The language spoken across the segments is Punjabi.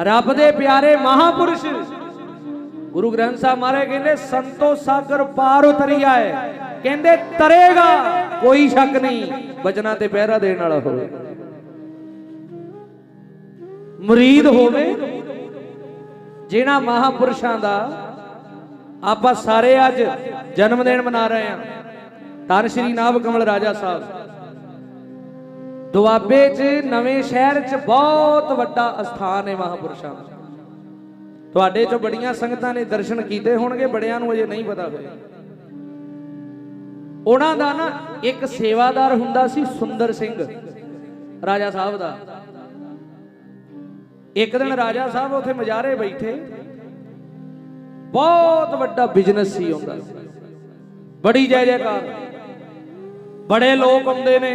ਰੱਬ ਦੇ ਪਿਆਰੇ ਮਹਾਪੁਰਸ਼। ਗੁਰੂ ਗ੍ਰੰਥ ਸਾਹਿਬ ਮਹਾਰਾਜ ਕਹਿੰਦੇ, ਸੰਤੋ ਸਾਗਰ ਪਾਰ ਉਤਰਿਆ ਹੈ ਕਹਿੰਦੇ, ਤਰੇਗਾ, ਕੋਈ ਸ਼ੱਕ ਨਹੀਂ, ਬਚਨਾਂ ਤੇ ਪਹਿਰਾ ਦੇਣ ਵਾਲਾ ਹੋਵੇ। ਮੁਰੀਦ ਹੋਵੇ, ਜਿਨ੍ਹਾਂ ਮਹਾਪੁਰਸ਼ਾਂ ਦਾ ਆਪਾਂ ਸਾਰੇ ਅੱਜ ਜਨਮ ਦਿਨ ਮਨਾ ਰਹੇ ਹਾਂ। ਧੰਨ ਸ਼੍ਰੀ ਨਾਭ ਕਮਲ ਰਾਜਾ ਸਾਹਿਬ। ਦੁਆਬੇ 'ਚ ਨਵੇਂ ਸ਼ਹਿਰ 'ਚ ਬਹੁਤ ਵੱਡਾ ਅਸਥਾਨ ਹੈ ਮਹਾਪੁਰਸ਼ਾਂ ਦਾ ਤੁਹਾਡੇ 'ਚੋਂ ਬੜੀਆਂ ਸੰਗਤਾਂ ਨੇ ਦਰਸ਼ਨ ਕੀਤੇ ਹੋਣਗੇ, ਬੜਿਆਂ ਨੂੰ ਅਜੇ ਨਹੀਂ ਪਤਾ ਹੋਇਆ। ਉਹਨਾਂ ਦਾ ਨਾ ਇੱਕ ਸੇਵਾਦਾਰ ਹੁੰਦਾ ਸੀ ਸੁੰਦਰ ਸਿੰਘ, ਰਾਜਾ ਸਾਹਿਬ ਦਾ। ਇੱਕ ਦਿਨ ਰਾਜਾ ਸਾਹਿਬ ਉੱਥੇ ਮਜਾਰੇ ਬੈਠੇ। ਬਹੁਤ ਵੱਡਾ ਬਿਜ਼ਨਸ ਸੀ ਹੁੰਦਾ ਬੜੀ ਜੈ ਜੈਕਾਰ ਬੜੇ ਲੋਕ ਆਉਂਦੇ ਨੇ।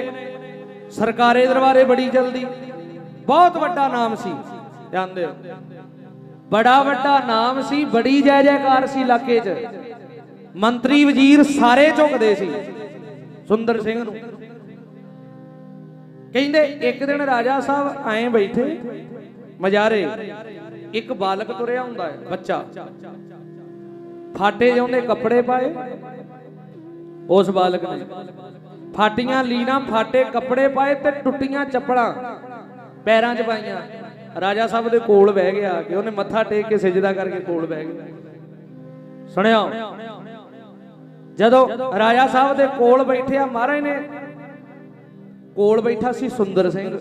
ਸਰਕਾਰੇ ਦਰਬਾਰੇ ਬੜੀ ਜਲਦੀ। ਬਹੁਤ ਵੱਡਾ ਨਾਮ ਸੀ। ਜਾਣਦੇ ਹੋ ਬੜਾ ਵੱਡਾ ਨਾਮ ਸੀ, ਬੜੀ ਜੈ ਜੈਕਾਰ ਸੀ ਇਲਾਕੇ 'ਚ। ਮੰਤਰੀ ਵਜ਼ੀਰ ਸਾਰੇ ਝੁਕਦੇ ਸੀ। ਸੁੰਦਰ ਸਿੰਘ ਨੂੰ। ਕਹਿੰਦੇ, ਇੱਕ ਦਿਨ ਰਾਜਾ ਸਾਹਿਬ ਆਏ ਬੈਠੇ, ਮਜਾਰੇ, ਇੱਕ ਬਾਲਕ ਤੁਰਿਆ ਹੁੰਦਾ ਹੈ, ਬੱਚਾ। ਫਾਟੇ ਜਿਹੇ ਕੱਪੜੇ ਪਾਏ, ਉਸ ਬਾਲਕ ਨੇ। ਫਾਟੀਆਂ ਲੀਣਾ ਫਾਟੇ ਕੱਪੜੇ ਪਾਏ ਤੇ ਟੁੱਟੀਆਂ ਚੱਪਲਾਂ। ਪੈਰਾਂ 'ਚ ਪਾਈਆਂ। ਰਾਜਾ ਸਾਹਿਬ ਦੇ ਕੋਲ ਬਹਿ ਗਿਆ ਕਿ ਉਹਨੇ ਮੱਥਾ ਟੇਕ ਕੇ ਸਜਦਾ ਕਰਕੇ ਕੋਲ ਬਹਿ ਗਿਆ। ਸੁਣਿਓ, ਜਦੋਂ ਰਾਜਾ ਸਾਹਿਬ ਦੇ ਕੋਲ ਬੈਠਿਆ ਮਹਾਰਾਜ ਨੇ, ਕੋਲ ਬੈਠਾ ਸੀ ਸੁੰਦਰ ਸਿੰਘ।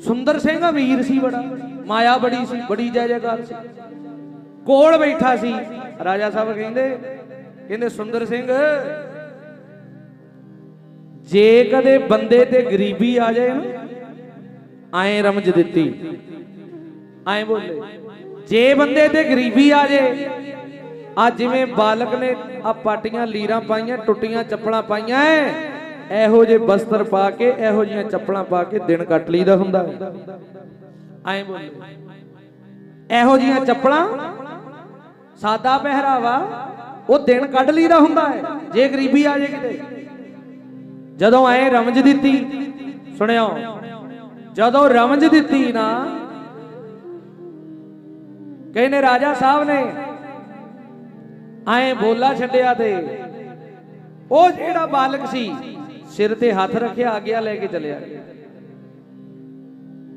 ਸੁੰਦਰ ਸਿੰਘ ਅਮੀਰ ਸੀ ਬੜਾ, ਮਾਇਆ ਬੜੀ ਸੀ, ਬੜੀ ਜੈ ਜੈਕਾਰ ਸੀ। ਕੋਲ ਬੈਠਾ ਸੀ। ਰਾਜਾ ਸਾਹਿਬ ਕਹਿੰਦੇ ਕਹਿੰਦੇ ਸੁੰਦਰ ਸਿੰਘ ਜੇ ਕਦੇ ਬੰਦੇ ਤੇ ਗਰੀਬੀ ਆ ਜਾਏ ਨਾ ਐਂ ਰਮਜ ਦਿੱਤੀ। ਐਂ ਬੋਲੇ। ਜੇ ਬੰਦੇ ਤੇ ਗਰੀਬੀ ਆ ਜਾਏ, ਆ ਜਿਵੇਂ ਬਾਲਕ ਨੇ ਆ ਪਾਟੀਆਂ ਲੀਰਾਂ ਪਾਈਆਂ, ਟੁੱਟੀਆਂ ਚੱਪਲਾਂ ਪਾਈਆਂ ਐ, ਇਹੋ ਜੇ ਬਸਤਰ ਪਾ ਕੇ, ਇਹੋ ਜੀਆਂ ਚੱਪਲਾਂ ਪਾ ਕੇ ਦਿਨ ਕੱਟ ਲਈਦਾ ਹੁੰਦਾ। ਐਂ ਬੋਲੇ। ਇਹੋ ਜੀਆਂ ਚੱਪਲਾਂ, ਸਾਦਾ ਪਹਿਰਾਵਾ, ਉਹ ਦਿਨ ਕੱਢ ਲਈਦਾ ਹੁੰਦਾ ਹੈ ਜੇ ਗਰੀਬੀ ਆ ਜੇ ਕਿਤੇ। ਜਦੋਂ ਐ ਰਮਜ ਦਿੱਤੀ, ਸੁਣਿਓ, ਜਦੋਂ ਰਮਜ ਦਿੱਤੀ ਨਾ, ਕਹਿੰਦੇ ਰਾਜਾ ਸਾਹਿਬ ਨੇ, ਐ ਬੋਲਾ ਛੱਡਿਆ ਤੇ, ਉਹ ਜਿਹੜਾ ਬਾਲਕ ਸੀ, ਸਿਰ ਤੇ ਹੱਥ ਰੱਖਿਆ ਆਗਿਆ ਲੈ ਕੇ ਚਲਿਆ।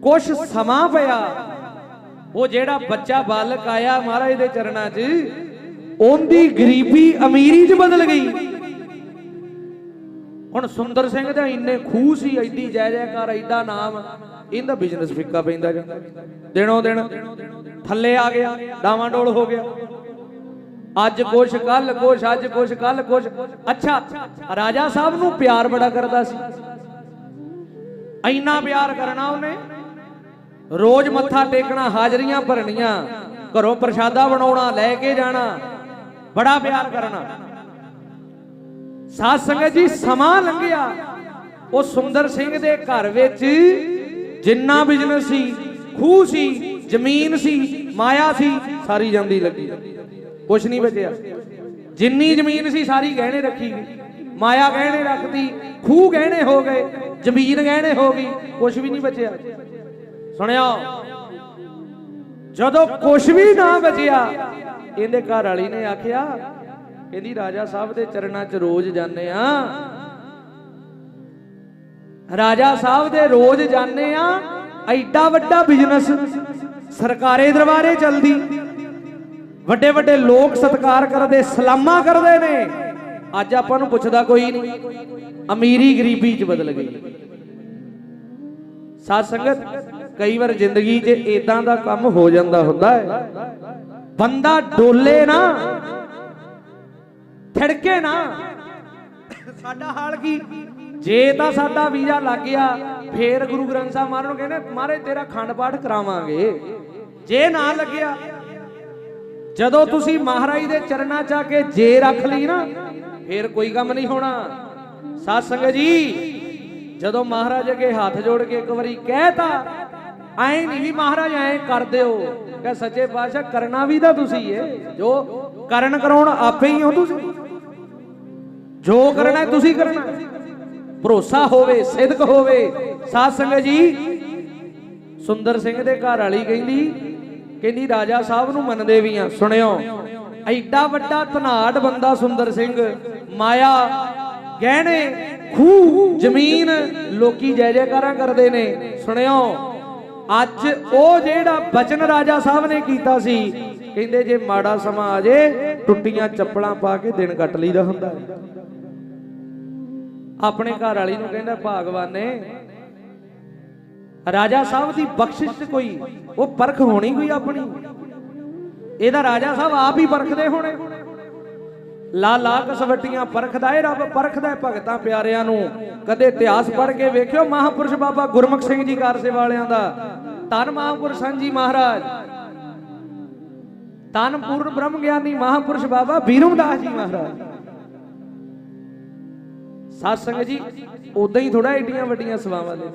ਕੁਛ ਸਮਾਂ ਪਿਆ, ਉਹ ਜਿਹੜਾ ਬੱਚਾ ਬਾਲਕ ਆਇਆ ਮਹਾਰਾਜ ਦੇ ਚਰਨਾਂ 'ਚ, ਉਹਦੀ ਗਰੀਬੀ ਅਮੀਰੀ 'ਚ ਬਦਲ ਗਈ। ਹੁਣ ਸੁੰਦਰ ਸਿੰਘ ਦਾ ਇੰਨੇ ਖੂਹ ਸੀ, ਐਡੀ ਜੈ ਜੈਕਾਰ, ਐਡਾ ਨਾਮ, ਇਹਦਾ ਬਿਜ਼ਨਸ ਫਿੱਕਾ ਪੈਂਦਾ ਜਾਂਦਾ ਦਿਨੋਂ ਦਿਨ ਥੱਲੇ ਆ ਗਿਆ ਡਾਵਾਂਡੋਲ ਹੋ ਗਿਆ। ਅੱਜ ਕੁਛ ਕੱਲ ਕੁਛ, ਅੱਜ ਕੁਛ ਕੱਲ ਕੁਛ। ਅੱਛਾ, ਰਾਜਾ ਸਾਹਿਬ ਨੂੰ ਪਿਆਰ ਬੜਾ ਕਰਦਾ ਸੀ। ਇੰਨਾ ਪਿਆਰ ਕਰਨਾ ਉਹਨੇ। ਰੋਜ਼ ਮੱਥਾ ਟੇਕਣਾ, ਹਾਜ਼ਰੀਆਂ ਭਰਨੀਆਂ, ਘਰੋਂ ਪ੍ਰਸ਼ਾਦਾ ਬਣਾਉਣਾ, ਲੈ ਕੇ ਜਾਣਾ। ਬੜਾ ਪਿਆਰ ਕਰਨਾ। ਸਾਧ ਸੰਗਤ ਜੀ, ਸਮਾਂ ਲੰਘਿਆ। ਉਹ ਸੁੰਦਰ ਸਿੰਘ ਦੇ ਘਰ ਵਿੱਚ ਜਿੰਨਾ ਬਿਜ਼ਨਸ ਸੀ, ਖੂਹ ਸੀ, ਜ਼ਮੀਨ ਸੀ, ਮਾਇਆ ਸੀ, ਸਾਰੀ ਜਾਂਦੀ ਲੱਗੀ। ਕੁਛ ਨਹੀਂ ਬਚਿਆ। ਜਿੰਨੀ ਜ਼ਮੀਨ ਸੀ, ਸਾਰੀ ਗਹਿਣੇ ਰੱਖੀ ਗਈ। ਮਾਇਆ ਗਹਿਣੇ ਰੱਖਤੀ, ਖੂਹ ਗਹਿਣੇ ਹੋ ਗਏ, ਜ਼ਮੀਨ ਗਹਿਣੇ ਹੋ ਗਈ, ਕੁਛ ਵੀ ਨਹੀਂ ਬਚਿਆ। ਸੁਣਿਆ? ਜਦੋਂ ਕੁਛ ਵੀ ਨਾ ਬਚਿਆ, ਇਹਦੇ ਘਰ ਵਾਲੀ ਨੇ ਆਖਿਆ ਕਹਿੰਦੀ ਰਾਜਾ ਸਾਹਿਬ ਦੇ ਚਰਨਾਂ 'ਚ ਰੋਜ਼ ਜਾਂਦੇ ਆ। ਰਾਜਾ ਸਾਹਿਬ ਦੇ ਰੋਜ਼ ਜਾਂਦੇ ਆ, ਐਡਾ ਵੱਡਾ ਬਿਜ਼ਨਸ ਸਰਕਾਰੇ ਦਰਬਾਰੇ ਚਲਦੀ। ਵੱਡੇ ਵੱਡੇ ਲੋਕ ਸਤਿਕਾਰ ਕਰਦੇ, ਸਲਾਮਾਂ ਕਰਦੇ ਨੇ। ਅੱਜ ਆਪਾਂ ਨੂੰ ਪੁੱਛਦਾ ਕੋਈ ਨਹੀਂ, ਅਮੀਰੀ ਗਰੀਬੀ 'ਚ ਬਦਲ ਗਈ। ਸਾਧ ਸੰਗਤ, ਕਈ ਵਾਰ ਜ਼ਿੰਦਗੀ 'ਚ ਇਦਾਂ ਦਾ ਕੰਮ ਹੋ ਜਾਂਦਾ ਹੁੰਦਾ ਹੈ। ਬੰਦਾ ਡੋਲੇ ਨਾ ਥੜਕੇ ਨਾ। ਸਾਡਾ ਹਾਲ ਕੀ? ਜੇ ਤਾਂ ਸਾਡਾ ਵੀਜ਼ਾ ਲੱਗ ਗਿਆ ਫੇਰ ਗੁਰੂ ਗ੍ਰੰਥ ਸਾਹਿਬ ਮਹਾਰਾਜ ਨੂੰ ਕਹਿੰਦੇ ਮਹਾਰਾਜ ਤੇਰਾ ਖੰਡ ਪਾਠ ਕਰਾਵਾਂਗੇ। ਜੇ ਨਾ ਲੱਗਿਆ ਜਦੋਂ ਤੁਸੀਂ ਮਹਾਰਾਜ ਦੇ ਚਰਨਾਂ 'ਚ ਆ ਕੇ ਜੇ ਰੱਖ ਲਈ ਨਾ ਫੇਰ ਕੋਈ ਕੰਮ ਨਹੀਂ ਹੋਣਾ। ਸਾਧ ਸੰਗਤ ਜੀ ਜਦੋਂ ਮਹਾਰਾਜ ਅੱਗੇ ਹੱਥ ਜੋੜ ਕੇ ਇੱਕ ਵਾਰੀ ਕਹਿਤਾ ਐ ਨਹੀਂ ਵੀ ਮਹਾਰਾਜ ਐ ਕਰ ਦਿਓ। ਕਹ ਸੱਚੇ ਪਾਤਸ਼ਾਹ ਕਰਨਾ ਵੀ ਤਾਂ ਤੁਸੀਂ ਏ। ਜੋ ਕਰਨ ਕਰਾਉਣ ਆਪੇ ਹੀ ਹੋ ਤੁਸੀਂ। ਜੋ ਕਰਨਾ ਤੁਸੀਂ ਕਰਨਾ ਭਰੋਸਾ ਹੋਵੇ, ਸਿਦਕ ਹੋਵੇ, ਸਾਧ ਸੰਗਤ ਜੀ, ਸੁੰਦਰ ਸਿੰਘ ਦੇ ਘਰ ਵਾਲੀ ਕਹਿੰਦੀ ਕਹਿੰਦੀ ਰਾਜਾ ਸਾਹਿਬ ਨੂੰ ਮੰਨਦੇ ਵੀ ਆ, ਸੁਣਿਓ, ਐਡਾ ਵੱਡਾ ਧਨਾੜ ਬੰਦਾ ਸੁੰਦਰ ਸਿੰਘ, ਮਾਇਆ, ਗਹਿਣੇ, ਖੂਹ, ਜ਼ਮੀਨ, ਲੋਕੀ ਜੈ ਜੈਕਾਰਾਂ ਕਰਦੇ ਨੇ, ਸੁਣਿਓ, ਅੱਜ ਉਹ ਜਿਹੜਾ ਬਚਨ ਰਾਜਾ ਸਾਹਿਬ ਨੇ ਕੀਤਾ ਸੀ, ਕਹਿੰਦੇ ਜੇ ਮਾੜਾ ਸਮਾਂ ਆ ਜੇ, ਟੁੱਟੀਆਂ ਚੱਪਲਾਂ ਪਾ ਕੇ ਦਿਨ ਕੱਟ ਲਈਦਾ ਹੁੰਦਾ। ਆਪਣੇ ਘਰ ਵਾਲੀ ਨੂੰ ਕਹਿੰਦਾ, ਭਾਗਵਾਨ ਨੇ ਰਾਜਾ ਸਾਹਿਬ ਦੀ ਬਖਸ਼ਿਸ਼ ਕੋਈ, ਉਹ ਪਰਖ ਹੋਣੀ ਕੋਈ ਆਪਣੀ? ਇਹਦਾ ਰਾਜਾ ਸਾਹਿਬ ਆਪ ਹੀ ਪਰਖਦੇ ਹੋਣੇ। ਲਾ ਲਾ ਕਸਵੱਟੀਆਂ ਪਰਖਦਾ ਏ ਰੱਬ, ਪਰਖਦਾ ਏ ਭਗਤਾਂ ਪਿਆਰਿਆਂ ਨੂੰ। ਕਦੇ ਇਤਿਹਾਸ ਪੜ੍ਹ ਕੇ ਵੇਖਿਓ, ਮਹਾਪੁਰਸ਼ ਬਾਬਾ ਗੁਰਮੁਖ ਸਿੰਘ ਜੀ ਕਾਰਸੇ ਵਾਲਿਆਂ ਦਾ। ਧੰਨ ਮਹਾਪੁਰਸ਼ਾਂ ਜੀ ਮਹਾਰਾਜ। ਧੰਨ ਪੂਰਨ ਬ੍ਰਹਮ ਗਿਆਨੀ ਮਹਾਪੁਰਸ਼ ਬਾਬਾ ਬੀਰਮਦਾਸ ਜੀ ਮਹਾਰਾਜ। ਸਾਧ ਸੰਗਤ ਜੀ ਉਦਾਂ ਹੀ ਥੋੜਾ ਏਡੀਆਂ ਵੱਡੀਆਂ ਸਵਾਵਾਂ ਦੇ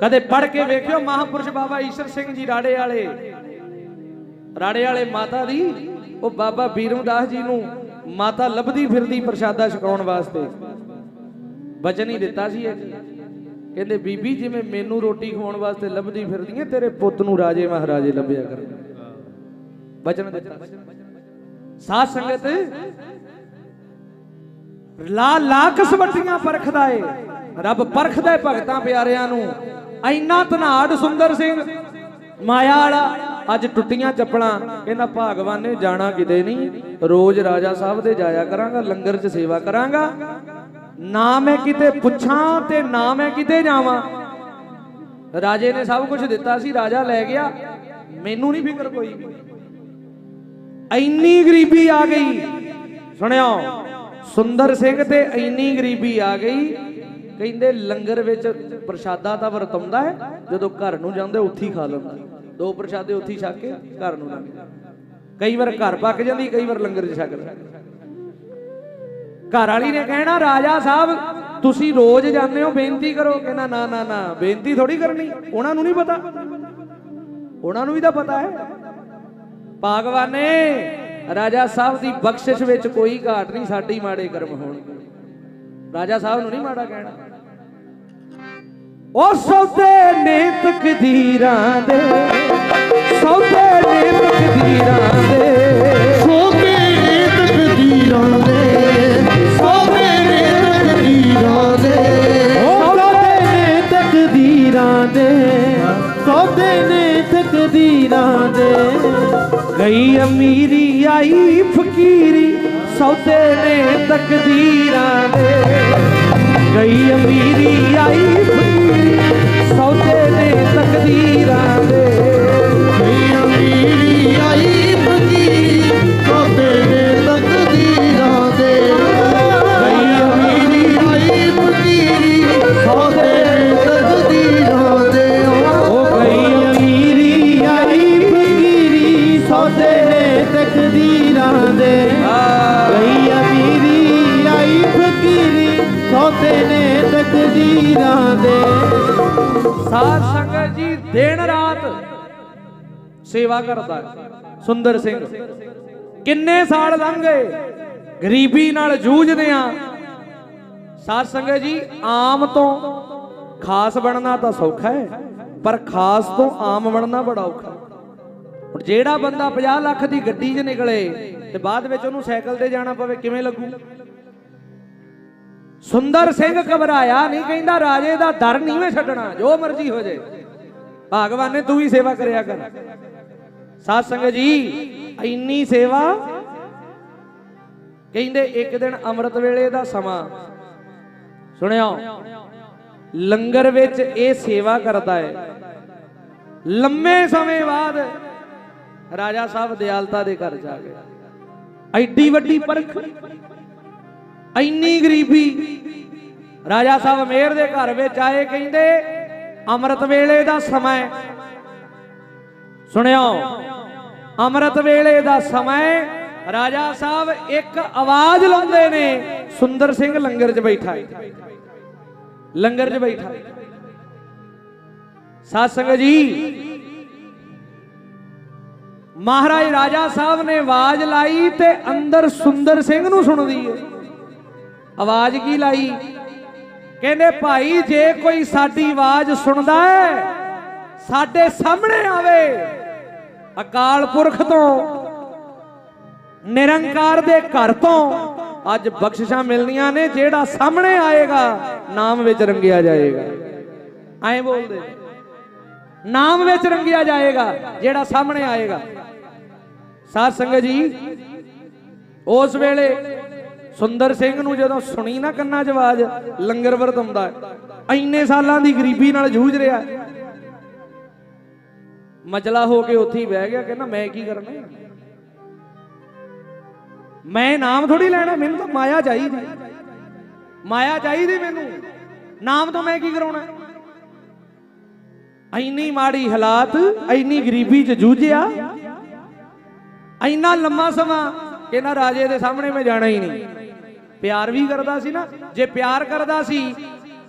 ਕਦੇ ਪੜ ਕੇ ਵੇਖਿਓ ਮਹਾਪੁਰਸ਼ ਬਾਬਾ ਈਸ਼ਰ ਸਿੰਘ ਜੀ ਰਾੜੇ ਵਾਲੇ। ਰਾੜੇ ਵਾਲੇ ਮਾਤਾ ਦੀ, ਉਹ ਬਾਬਾ ਬੀਰਮਦਾਸ ਜੀ ਨੂੰ ਮਾਤਾ ਲੱਭਦੀ ਫਿਰਦੀ ਪ੍ਰਸ਼ਾਦਾ ਛਕਾਉਣ ਵਾਸਤੇ। ਵਚਨ ਹੀ ਦਿੱਤਾ ਸੀ ਇਹ। ਕਹਿੰਦੇ, ਬੀਬੀ ਜਿਵੇਂ ਮੈਨੂੰ ਰੋਟੀ ਖਵਾਉਣ ਵਾਸਤੇ ਲੱਭਦੀ ਫਿਰਦੀ ਹੈ ਤੇਰੇ ਪੁੱਤ ਨੂੰ ਰਾਜੇ ਮਹਾਰਾਜੇ ਲੱਭਿਆ ਕਰ ਬਚਨ ਦਿੱਤਾ। ਸਾਧ ਸੰਗਤ ਲਾ ਲਾ ਕਸਵੱਟੀਆਂ ਪਰਖਦਾ ਏ। ਰੱਬ ਪਰਖਦਾ ਏ ਭਗਤਾਂ ਪਿਆਰਿਆਂ ਨੂੰ। ਐਨਾ ਧਨਾੜ ਸੁੰਦਰ ਸਿੰਘ, ਮਾਇਆ ਵਾਲਾ, ਅੱਜ ਟੁੱਟੀਆਂ ਚੱਪਲਾਂ। ਕਹਿੰਦਾ, ਭਾਗਵਾਨ ਨੇ ਜਾਣਾ ਕਿਤੇ ਨਹੀਂ। ਰੋਜ਼ ਰਾਜਾ ਸਾਹਿਬ ਦੇ ਜਾਇਆ ਕਰਾਂਗਾ, ਲੰਗਰ 'ਚ ਸੇਵਾ ਕਰਾਂਗਾ। ਨਾ ਮੈਂ ਕਿਤੇ ਪੁੱਛਾਂ ਤੇ ਨਾ ਮੈਂ ਕਿਤੇ ਜਾਵਾਂ। ਰਾਜੇ ਨੇ ਸਭ ਕੁਝ ਦਿੱਤਾ ਸੀ, ਰਾਜਾ ਲੈ ਗਿਆ। ਮੈਨੂੰ ਨਹੀਂ ਫਿਕਰ ਕੋਈ। ਵੀ ਇੰਨੀ ਗਰੀਬੀ ਆ ਗਈ। ਸੁਣਿਓ ਸੁੰਦਰ ਸਿੰਘ ਤੇ ਇੰਨੀ ਗਰੀਬੀ ਆ ਗਈ, ਕਹਿੰਦੇ ਲੰਗਰ ਵਿੱਚ ਪ੍ਰਸ਼ਾਦਾ ਤਾਂ ਵਰਤਾਉਂਦਾ ਹੈ, ਜਦੋਂ ਘਰ ਨੂੰ ਜਾਂਦੇ ਉੱਥੇ ਹੀ ਖਾ ਲੈਂਦਾ। ਦੋ ਪ੍ਰਸ਼ਾਦੇ ਉੱਥੇ ਛਕ ਕੇ ਘਰ ਨੂੰ ਲੰਘਦਾ ਕਈ ਵਾਰ ਘਰ ਪੱਕ ਜਾਂਦੀ, ਕਈ ਵਾਰ ਲੰਗਰ 'ਚ ਛਕ ਘਰ ਵਾਲੀ ਨੇ ਕਹਿਣਾ, ਰਾਜਾ ਸਾਹਿਬ, ਤੁਸੀਂ ਰੋਜ਼ ਜਾਂਦੇ ਹੋ, ਬੇਨਤੀ ਕਰੋ। ਕਹਿੰਦਾ, ਨਾ ਨਾ ਨਾ, ਬੇਨਤੀ ਥੋੜੀ ਕਰਨੀ, ਉਹਨਾਂ ਨੂੰ ਨਹੀਂ ਪਤਾ। ਉਹਨਾਂ ਨੂੰ ਵੀ ਤਾਂ ਪਤਾ ਹੈ। ਭਾਗਵਾਨੇ ਰਾਜਾ ਸਾਹਿਬ ਦੀ ਬਖਸ਼ਿਸ਼ ਵਿੱਚ ਕੋਈ ਘਾਟ ਨਹੀਂ, ਸਾਡੀ ਮਾੜੇ ਕਰਮ ਹੋਣ। ਰਾਜਾ ਸਾਹਿਬ ਨੂੰ ਨਹੀਂ ਮਾੜਾ ਕਹਿਣਾ। ਉਹ ਸੌਦੇ ਨੇ ਤਕਦੀਰਾਂ ਦੇ ਸੌਦੇ ਨੇ ਤਕਦੀਰਾਂ ਦੇ ਸੌਦੇ ਨੇ ਤਕਦੀਰਾਂ ਦੇ ਗਈ ਅਮੀਰੀ ਆਈ ਨੇ ਤਕਦੀਰਾਂ ਦੇ। ਸਾਧ ਸੰਗਤ ਜੀ, ਦਿਨ ਰਾਤ ਸੇਵਾ ਕਰਦਾ ਸੁੰਦਰ ਸਿੰਘ, ਕਿੰਨੇ ਸਾਲ ਲੰਘ? ਗਏ ਗਰੀਬੀ ਨਾਲ ਜੂਝਦੇ ਆ ਸਾਧ ਸੰਗਤ ਜੀ, ਆਮ ਤੋਂ ਖਾਸ ਬਣਨਾ ਤਾਂ ਸੌਖਾ ਹੈ, ਪਰ ਖਾਸ ਤੋਂ ਆਮ ਬਣਨਾ ਬੜਾ ਔਖਾ ਹੁਣ ਜਿਹੜਾ ਬੰਦਾ 50 ਲੱਖ ਦੀ ਗੱਡੀ 'ਚ ਨਿਕਲੇ ਤੇ ਬਾਅਦ ਵਿੱਚ ਉਹਨੂੰ ਸਾਈਕਲ ਤੇ ਜਾਣਾ ਪਵੇ, ਕਿਵੇਂ ਲੱਗੂ? ਸੁੰਦਰ ਸਿੰਘ ਘਬਰਾਇਆ ਨਹੀਂ, ਕਹਿੰਦਾ ਰਾਜੇ ਦਾ ਦਰ ਨੀਵੇਂ ਛੱਡਣਾ, ਜੋ ਮਰਜ਼ੀ ਹੋ ਜੇ। ਭਗਵਾਨ ਨੇ ਤੂੰ ਵੀ ਸੇਵਾ ਕਰਿਆ ਕਰ। ਸਾਧ ਸੰਗਤ ਜੀ, ਇੰਨੀ ਸੇਵਾ? ਕਹਿੰਦੇ ਇੱਕ ਦਿਨ ਅੰਮ੍ਰਿਤ ਵੇਲੇ ਦਾ ਸਮਾਂ। ਸੁਣਿਓ, ਲੰਗਰ ਵਿੱਚ ਇਹ ਸੇਵਾ ਕਰਦਾ ਹੈ ਲੰਮੇ ਸਮੇਂ ਬਾਅਦ ਰਾਜਾ ਸਾਹਿਬ ਦਿਆਲਤਾ ਦੇ ਘਰ ਜਾ ਗਏ ਐਡੀ ਵੱਡੀ ਪਰਖ। ਇੰਨੀ ਗਰੀਬੀ ਰਾਜਾ ਸਾਹਿਬ ਮੇਰ ਦੇ ਘਰ ਵਿੱਚ ਆਏ ਕਹਿੰਦੇ, ਅੰਮ੍ਰਿਤ ਵੇਲੇ ਦਾ ਸਮਾਂ ਸੁਣਿਓ, ਅੰਮ੍ਰਿਤ ਵੇਲੇ ਦਾ ਸਮਾਂ ਰਾਜਾ ਸਾਹਿਬ ਇੱਕ ਆਵਾਜ਼ ਲਾਉਂਦੇ ਨੇ, ਸੁੰਦਰ ਸਿੰਘ ਲੰਗਰ 'ਚ ਬੈਠਾ ਹੈ ਲੰਗਰ 'ਚ ਬੈਠਾ ਹੈ। ਸਾਧ ਸੰਗਤ ਜੀ, ਮਹਾਰਾਜ ਰਾਜਾ ਸਾਹਿਬ ਨੇ ਆਵਾਜ਼ ਲਾਈ ਤੇ ਅੰਦਰ ਸੁੰਦਰ ਸਿੰਘ ਨੂੰ ਸੁਣਦੀ ਹੈ ਆਵਾਜ਼ ਕੀ ਲਾਈ? ਕਹਿੰਦੇ, ਭਾਈ, ਜੇ ਕੋਈ ਸਾਡੀ ਆਵਾਜ਼ ਸੁਣਦਾ ਹੈ, ਸਾਡੇ ਸਾਹਮਣੇ ਆਵੇ। ਅਕਾਲ ਪੁਰਖ ਤੋਂ, ਨਿਰੰਕਾਰ ਦੇ ਘਰ ਤੋਂ ਅੱਜ ਬਖਸ਼ਿਸ਼ਾਂ ਮਿਲਣੀਆਂ ਨੇ, ਜਿਹੜਾ ਸਾਹਮਣੇ ਆਏਗਾ, ਨਾਮ ਵਿੱਚ ਰੰਗਿਆ ਜਾਏਗਾ। ਐਂ ਬੋਲਦੇ। ਨਾਮ ਵਿੱਚ ਰੰਗਿਆ ਜਾਏਗਾ, ਜਿਹੜਾ ਸਾਹਮਣੇ ਆਏਗਾ। ਸਾਧ ਸੰਗਤ ਜੀ, ਉਸ ਵੇਲੇ ਸੁੰਦਰ ਸਿੰਘ ਨੂੰ ਜਦੋਂ ਸੁਣੀ ਨਾ ਕੰਨਾਂ 'ਚ ਆਵਾਜ਼, ਲੰਗਰ ਵਰਤਾਉਂਦਾ ਹੈ। ਇੰਨੇ ਸਾਲਾਂ ਦੀ ਗਰੀਬੀ ਨਾਲ ਜੂਝ ਰਿਹਾ ਹੈ। ਮਚਲਾ ਹੋ ਕੇ ਉੱਥੇ ਹੀ ਬਹਿ ਗਿਆ, ਕਹਿੰਦਾ, ਮੈਂ ਕੀ ਕਰਨਾ ਮੈਂ ਨਾਮ ਥੋੜੀ ਲੈਣਾ, ਮੈਨੂੰ ਤਾਂ ਮਾਇਆ ਚਾਹੀਦੀ। ਮਾਇਆ ਚਾਹੀਦੀ ਮੈਨੂੰ। ਨਾਮ ਤੋਂ ਮੈਂ ਕੀ ਕਰਾਉਣਾ? ਇੰਨੀ ਮਾੜੀ ਹਾਲਾਤ, ਇੰਨੀ ਗਰੀਬੀ 'ਚ ਜੂਝਿਆ। ਇੰਨਾ ਲੰਮਾ ਸਮਾਂ ਕਿ ਰਾਜੇ ਦੇ ਸਾਹਮਣੇ ਮੈਂ ਜਾਣਾ ਹੀ ਨਹੀਂ। ਪਿਆਰ ਵੀ ਕਰਦਾ ਸੀ ਨਾ। ਜੇ ਪਿਆਰ ਕਰਦਾ ਸੀ,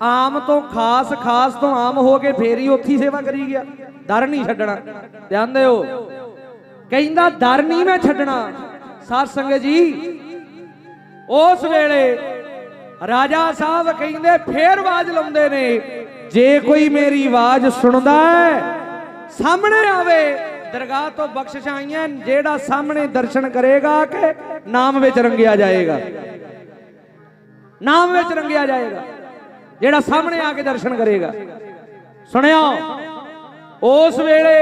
ਆਮ ਤੋਂ ਖਾਸ ਖਾਸ ਤੋਂ ਆਮ ਹੋ ਕੇ ਫੇਰ ਹੀ ਉੱਥੀ ਸੇਵਾ ਕਰੀ ਗਿਆ। ਦਰ ਨਹੀਂ ਛੱਡਣਾ। ਧਿਆਨ ਦਿਓ। ਕਹਿੰਦਾ ਦਰ ਨਹੀਂ ਮੈਂ ਛੱਡਣਾ। ਸਾਧ ਸੰਗਤ ਜੀ, ਉਸ ਵੇਲੇ ਰਾਜਾ ਸਾਹਿਬ ਕਹਿੰਦੇ, ਫੇਰ ਆਵਾਜ਼ ਲਾਉਂਦੇ ਨੇ, ਜੇ ਕੋਈ ਮੇਰੀ ਆਵਾਜ਼ ਸੁਣਦਾ ਹੈ, ਸਾਹਮਣੇ ਆਵੇ ਦਰਗਾਹ ਤੋਂ ਬਖਸ਼ਿਸ਼ਾਂ ਆਈਆਂ ਜਿਹੜਾ ਸਾਹਮਣੇ ਦਰਸ਼ਨ ਕਰੇਗਾ ਕਿ ਨਾਮ ਵਿੱਚ ਰੰਗਿਆ ਜਾਏਗਾ। ਨਾਮ ਵਿੱਚ ਰੰਗਿਆ ਜਾਏਗਾ, ਜਿਹੜਾ ਸਾਹਮਣੇ ਆ ਕੇ ਦਰਸ਼ਨ ਕਰੇਗਾ। ਸੁਣਿਓ, ਉਸ ਵੇਲੇ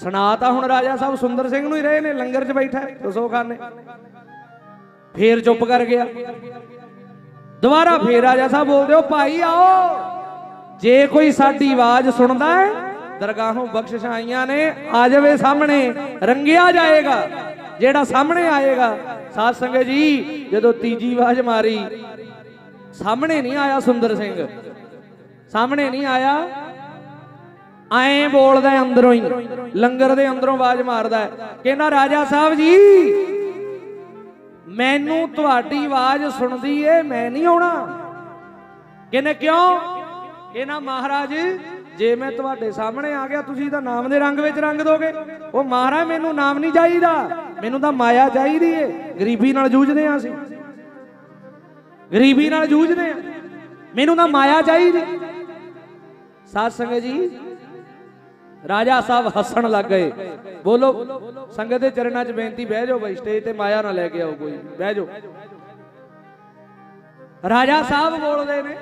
ਸੁਣਾ ਤਾਂ ਹੁਣ ਰਾਜਾ ਸਾਹਿਬ ਸੁੰਦਰ ਸਿੰਘ ਨੂੰ ਹੀ ਰਹੇ ਨੇ, ਲੰਗਰ 'ਚ ਬੈਠਾ ਹੈ ਰਸੋ ਖਾਨੇ। ਫੇਰ ਚੁੱਪ ਕਰ ਗਿਆ। ਦੁਬਾਰਾ ਫੇਰ ਰਾਜਾ ਸਾਹਿਬ ਬੋਲਦੇ ਹੋ ਭਾਈ ਆਓ, ਜੇ ਕੋਈ ਸਾਡੀ ਆਵਾਜ਼ ਸੁਣਦਾ ਹੈ ਦਰਗਾਹੋਂ ਬਖਸ਼ਿਸ਼ਾਂ ਆਈਆਂ ਨੇ, ਆ ਜਾਵੇ ਸਾਹਮਣੇ, ਰੰਗਿਆ ਜਾਏਗਾ, ਜਿਹੜਾ ਸਾਹਮਣੇ ਆਏਗਾ। ਸਾਧ ਸੰਗਤ ਜੀ, ਜਦੋਂ ਤੀਜੀ ਆਵਾਜ਼ ਮਾਰੀ, ਸਾਹਮਣੇ ਨਹੀਂ ਆਇਆ ਸੁੰਦਰ ਸਿੰਘ। ਸਾਹਮਣੇ ਨਹੀਂ ਆਇਆ, ਐਂ ਬੋਲਦਾ ਅੰਦਰੋਂ ਹੀ, ਲੰਗਰ ਦੇ ਅੰਦਰੋਂ ਆਵਾਜ਼ ਮਾਰਦਾ ਕਹਿੰਦਾ, ਰਾਜਾ ਸਾਹਿਬ ਜੀ, ਮੈਨੂੰ ਤੁਹਾਡੀ ਆਵਾਜ਼ ਸੁਣਦੀ ਏ, ਮੈਂ ਨਹੀਂ ਆਉਣਾ। ਕਹਿੰਦੇ, ਕਿਉਂ? ਕਹਿੰਦਾ, ਮਹਾਰਾਜ ਜੇ ਮੈਂ ਤੁਹਾਡੇ ਸਾਹਮਣੇ ਆ ਗਿਆ, ਤੁਸੀਂ ਤਾਂ ਨਾਮ ਦੇ ਰੰਗ ਵਿੱਚ ਰੰਗ ਦੋਗੇ। ਉਹ ਮਹਾਰਾਜ, ਮੈਨੂੰ ਨਾਮ ਨਹੀਂ ਚਾਹੀਦਾ। ਮੈਨੂੰ ਤਾਂ ਮਾਇਆ ਚਾਹੀਦੀ ਏ। ਗਰੀਬੀ ਨਾਲ ਜੂਝਦੇ ਆ ਅਸੀਂ। ਗਰੀਬੀ ਨਾਲ ਜੂਝਦੇ ਆ। ਮੈਨੂੰ ਤਾਂ ਮਾਇਆ ਚਾਹੀਦੀ। ਸਾਧ ਸੰਗਤ ਜੀ, ਰਾਜਾ ਸਾਹਿਬ ਹੱਸਣ ਲੱਗ ਗਏ। ਬੋਲੋ, ਸੰਗਤ ਦੇ ਚਰਨਾਂ 'ਚ ਬੇਨਤੀ, ਬਹਿ ਜਾਓ ਬਈ, ਸਟੇਜ ਤੇ ਮਾਇਆ ਨਾ ਲੈ ਕੇ ਆਓ ਕੋਈ। ਬਹਿ ਜਾਓ। ਰਾਜਾ ਸਾਹਿਬ ਬੋਲਦੇ ਨੇ।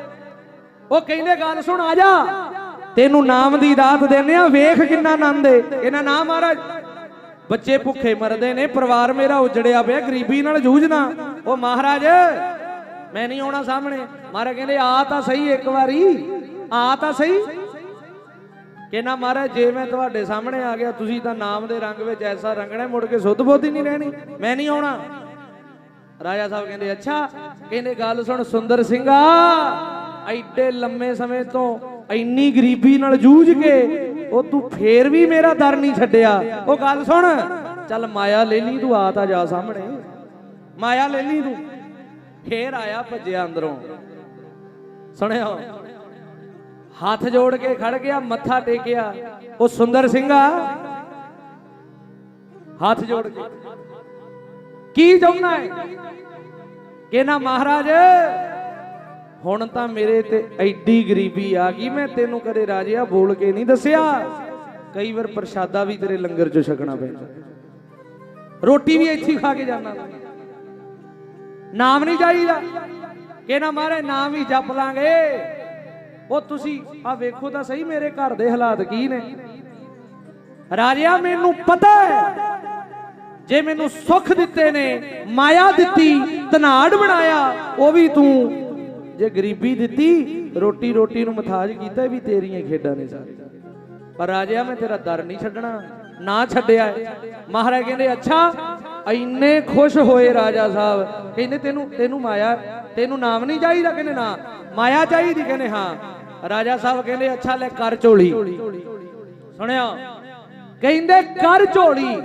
ਉਹ ਕਹਿੰਦੇ ਗੱਲ ਸੁਣ, ਆ ਜਾ। ਤੈਨੂੰ ਨਾਮ ਦੀ ਦਾਤ ਦਿੰਨੇ ਆ, ਵੇਖ ਕਿੰਨਾ ਆਨੰਦ ਏ। ਇਹਨਾਂ ਨਾਮ ਮਹਾਰਾਜ, ਬੱਚੇ ਭੁੱਖੇ ਮਰਦੇ ਨੇ, ਪਰਿਵਾਰ ਮੇਰਾ ਉਜੜਿਆ ਪਿਆ, ਗਰੀਬੀ ਨਾਲ ਜੂਝਦਾ। ਉਹ ਮਹਾਰਾਜ, ਮੈਂ ਨਹੀਂ ਆਉਣਾ ਸਾਹਮਣੇ। ਮਹਾਰਾਜ ਕਹਿੰਦੇ, ਆ ਤਾਂ ਸਹੀ ਇੱਕ ਵਾਰੀ, ਆ ਤਾਂ ਸਹੀ। ਕਿ ਮਹਾਰਾਜ, ਜੇ ਮੈਂ ਤੁਹਾਡੇ ਸਾਹਮਣੇ ਆ ਗਿਆ, ਤੁਸੀਂ ਤਾਂ ਨਾਮ ਦੇ ਰੰਗ ਵਿੱਚ ਐਸਾ ਰੰਗਣਾ ਮੁੜ ਕੇ ਸੁੱਧ ਬੁੱਧ ਹੀ ਨਹੀਂ ਰਹਿਣੀ। ਮੈਂ ਨਹੀਂ ਆਉਣਾ। ਰਾਜਾ ਸਾਹਿਬ ਕਹਿੰਦੇ, ਅੱਛਾ, ਕਹਿੰਦੇ, ਗੱਲ ਸੁਣ ਸੁੰਦਰ ਸਿੰਘਾ, ਐਡੇ ਲੰਮੇ ਸਮੇਂ ਤੋਂ ਇੰਨੀ ਗਰੀਬੀ ਨਾਲ ਜੂਝ ਕੇ ਉਹ ਤੂੰ ਫੇਰ ਵੀ ਮੇਰਾ ਦਰ ਨਹੀਂ ਛੱਡਿਆ। ਉਹ ਗੱਲ ਸੁਣ, ਚੱਲ ਮਾਇਆ ਲੈ ਲਈ, ਤੂੰ ਆ ਤਾਂ ਜਾ ਸਾਹਮਣੇ। ਮਾਇਆ ਲੈ ਲਈ ਤੂੰ। ਫੇਰ ਆਇਆ ਭੱਜਿਆ ਅੰਦਰੋਂ। ਸੁਣਿਓ, ਹੱਥ ਜੋੜ ਕੇ ਖੜ ਗਿਆ, ਮੱਥਾ ਟੇਕਿਆ। ਉਹ ਸੁੰਦਰ ਸਿੰਘਾ ਹੱਥ ਜੋੜ ਕੇ। ਕੀ ਚਾਹੁੰਦਾ ਹੈ? ਕਿ ਨਾ ਮਹਾਰਾਜ ਹੁਣ ਤਾਂ ਮੇਰੇ ਤੇ ਐਡੀ ਗਰੀਬੀ ਆ ਗਈ, ਮੈਂ ਤੈਨੂੰ ਕਦੇ ਰਾਜਿਆ ਬੋਲ ਕੇ ਨਹੀਂ ਦੱਸਿਆ। ਕਈ ਵਾਰ ਪ੍ਰਸ਼ਾਦਾ ਵੀ ਤੇਰੇ ਲੰਗਰ ਚੋਂ ਛਕਣਾ ਪੈਂਦਾ। ਰੋਟੀ ਵੀ ਇੱਥੇ ਖਾ ਕੇ ਜਾਣਾ। ਨਾਮ ਨਹੀਂ ਚਾਹੀਦਾ ਕਿ ਨਾ ਮਹਾਰਾਜ ਨਾਮ ਹੀ ਜਪ ਲਾਂਗੇ। ਉਹ ਤੁਸੀਂ ਆ ਵੇਖੋ ਤਾਂ ਸਹੀ ਮੇਰੇ ਘਰ ਦੇ ਹਾਲਾਤ ਕੀ ਨੇ। ਰਾਜਿਆ, ਮੈਨੂੰ ਪਤਾ ਹੈ, ਜੇ ਮੈਨੂੰ ਸੁੱਖ ਦਿੱਤੇ ਨੇ, ਮਾਇਆ ਦਿੱਤੀ, ਧਨਾੜ ਬਣਾਇਆ, ਉਹ ਵੀ ਤੂੰ ਜੇ ਗਰੀਬੀ ਦਿੱਤੀ, ਰੋਟੀ ਰੋਟੀ ਨੂੰ ਮਥਾਜ ਕੀਤਾ ਵੀ ਤੇਰੀਆਂ ਖੇਡਾਂ ਨੇ ਸਾਰੇ। ਪਰ ਰਾਜਿਆ, ਮੈਂ ਤੇਰਾ ਦਰ ਨਹੀਂ ਛੱਡਣਾ, ਨਾ ਛੱਡਿਆ ਮਹਾਰਾਜ ਕਹਿੰਦੇ, ਅੱਛਾ, ਇੰਨੇ ਖੁਸ਼ ਹੋਏ ਰਾਜਾ ਸਾਹਿਬ। ਕਹਿੰਦੇ, ਤੈਨੂੰ ਤੈਨੂੰ ਮਾਇਆ, ਤੈਨੂੰ ਨਾਮ ਨਹੀਂ ਚਾਹੀਦਾ ਕਹਿੰਦੇ, ਨਾ। ਮਾਇਆ ਚਾਹੀਦੀ ਕਹਿੰਦੇ, ਹਾਂ। ਰਾਜਾ ਸਾਹਿਬ ਕਹਿੰਦੇ, ਅੱਛਾ, ਲੈ ਕਰ ਝੋਲੀ। ਸੁਣਿਆ? ਕਹਿੰਦੇ, ਕਰ ਝੋਲੀ।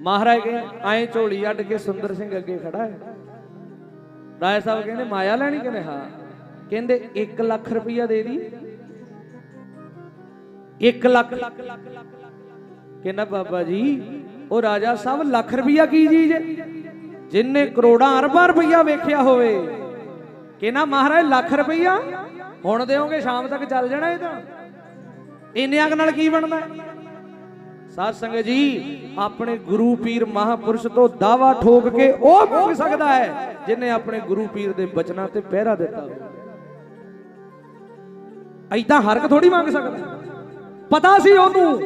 ਮਹਾਰਾਜ ਕਹਿੰਦੇ, ਐਂ ਝੋਲੀ ਅੱਡ ਕੇ ਸੁੰਦਰ ਸਿੰਘ ਅੱਗੇ ਖੜਾ ਹੈ। ਰਾਏ ਸਾਹਿਬ ਕਹਿੰਦੇ, ਮਾਇਆ ਲੈਣੀ ਕਹਿੰਦੇ ਹਾਂ। ਕਹਿੰਦੇ 1 ਲੱਖ ਰੁਪਈਆ ਦੇ ਦੀ। 1 ਲੱਖ। ਕਹਿੰਦਾ, ਬਾਬਾ ਜੀ, ਉਹ ਰਾਜਾ ਸਾਹਿਬ, ਲੱਖ ਰੁਪਈਆ ਕੀ ਚੀਜ਼ ਹੈ? ਜਿੰਨੇ ਕਰੋੜਾਂ ਅਰਬਾਂ ਰੁਪਈਆ ਵੇਖਿਆ ਹੋਵੇ। ਕਹਿੰਦਾ, ਮਹਾਰਾਜ, ਲੱਖ ਰੁਪਈਆ? ਹੁਣ ਦਿਓਗੇ, ਸ਼ਾਮ ਤੱਕ ਚੱਲ ਜਾਣਾ ਇਹ ਤਾਂ। ਇੰਨਿਆਂ ਨਾਲ ਕੀ ਬਣਦਾ? ਸਾਧ ਸੰਗਤ ਜੀ, ਆਪਣੇ ਗੁਰੂ ਪੀਰ ਮਹਾਪੁਰਸ਼ ਤੋਂ ਦਾਵਾ ਠੋਕ ਕੇ ਉਹ ਮੰਗ ਸਕਦਾ ਹੈ ਜਿਨੇ ਆਪਣੇ ਗੁਰੂ ਪੀਰ ਦੇ ਬਚਨਾਂ ਤੇ ਪਹਿਰਾ ਦਿੱਤਾ ਐਦਾਂ ਹਰਕ ਥੋੜੀ ਮੰਗ ਸਕਦਾ ਪਤਾ ਸੀ ਉਹਨੂੰ,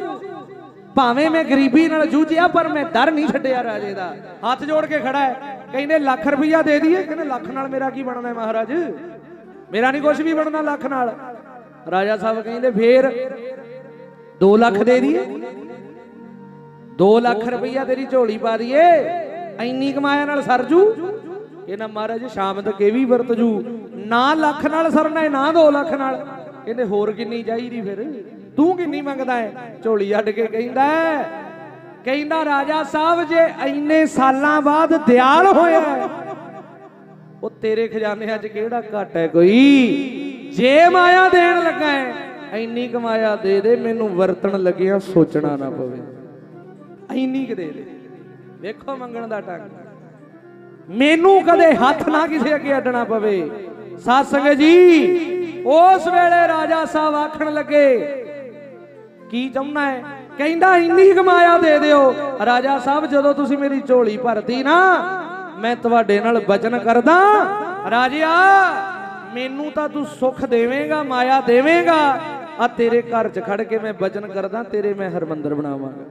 ਭਾਵੇਂ ਮੈਂ ਗਰੀਬੀ ਨਾਲ ਜੂਝਿਆ, ਪਰ ਮੈਂ ਦਰ ਨਹੀਂ ਛੱਡਿਆ ਰਾਜੇ ਦਾ। ਹੱਥ ਜੋੜ ਕੇ ਖੜਾ ਹੈ, ਕਹਿੰਦੇ ਲੱਖ ਰੁਪਈਆ ਦੇ ਦਈਏ, ਕਹਿੰਦੇ ਲੱਖ ਨਾਲ ਮੇਰਾ ਕੀ ਬਣਨਾ ਮਹਾਰਾਜ? ਮੇਰਾ ਨਹੀਂ ਕੁਝ ਵੀ ਬਣਨਾ ਲੱਖ ਨਾਲ। ਰਾਜਾ ਸਾਹਿਬ ਕਹਿੰਦੇ ਫੇਰ 2 ਲੱਖ ਦੇ ਦਈਏ। 2 ਲੱਖ ਰੁਪਈਆ ਤੇਰੀ ਝੋਲੀ ਪਾ ਦਈਏ। ਐਨੀ ਕਮਾਇਆ ਨਾਲ ਸਰਜੂ ਇਹਨਾਂ ਮਹਾਰਾਜ ਸ਼ਾਮ ਤੱਕ ਇਹ ਵੀ ਵਰਤ ਜੂ। ਨਾ ਲੱਖ ਨਾਲ ਸਰਨਾ ਹੈ, ਨਾ 2 ਲੱਖ ਨਾਲ। ਕਹਿੰਦੇ ਹੋਰ ਕਿੰਨੀ ਚਾਹੀਦੀ ਫਿਰ? ਤੂੰ ਕਿੰਨੀ ਮੰਗਦਾ ਹੈ? ਝੋਲੀ ਛੱਡ ਕੇ ਕਹਿੰਦਾ ਕਹਿੰਦਾ, ਰਾਜਾ ਸਾਹਿਬ, ਜੇ ਐਨੇ ਸਾਲਾਂ ਬਾਅਦ ਦਿਆਲ ਹੋਇਆ ਉਹ ਤੇਰੇ ਖਜ਼ਾਨਿਆਂ 'ਚ ਕਿਹੜਾ ਘਟ ਹੈ ਕੋਈ? ਜੇ ਮਾਇਆ ਦੇਣ ਲੱਗਾ ਹੈ ਐਨੀ ਕਮਾਇਆ ਦੇ ਦੇ, ਮੈਨੂੰ ਵਰਤਣ ਲੱਗਿਆ ਸੋਚਣਾ ਨਾ ਪਵੇ। ਐਨੀ ਕੁ ਦੇ ਦੇ। ਵੇਖੋ ਮੰਗਣ ਦਾ ਟੰਗ ਮੈਨੂੰ ਕਦੇ ਹੱਥ ਨਾ ਕਿਸੇ ਅੱਗੇ ਅੱਡਣਾ ਪਵੇ। ਸਾਧ ਸੰਗਤ ਜੀ, ਉਸ ਵੇਲੇ ਰਾਜਾ ਸਾਹਿਬ ਆਖਣ ਲੱਗੇ, ਕੀ ਚਾਹੁੰਦਾ ਹੈ? ਕਹਿੰਦਾ, ਇੰਨੀ ਕਮਾਇਆ ਦੇ ਦਿਓ। ਰਾਜਾ ਸਾਹਿਬ, ਜਦੋਂ ਤੁਸੀਂ ਮੇਰੀ ਝੋਲੀ ਭਰਤੀ ਨਾ, ਮੈਂ ਤੁਹਾਡੇ ਨਾਲ ਵਚਨ ਕਰਦਾ। ਰਾਜਿਆ, ਮੈਨੂੰ ਤਾਂ ਤੂੰ ਸੁੱਖ ਦੇਵੇਂਗਾ, ਮਾਇਆ ਦੇਵੇਂਗਾ। ਆ ਤੇਰੇ ਘਰ 'ਚ ਖੜ ਕੇ ਮੈਂ ਵਚਨ ਕਰਦਾ, ਤੇਰੇ ਮੈਂ ਹਰਮੰਦਰ ਬਣਾਵਾਂਗਾ।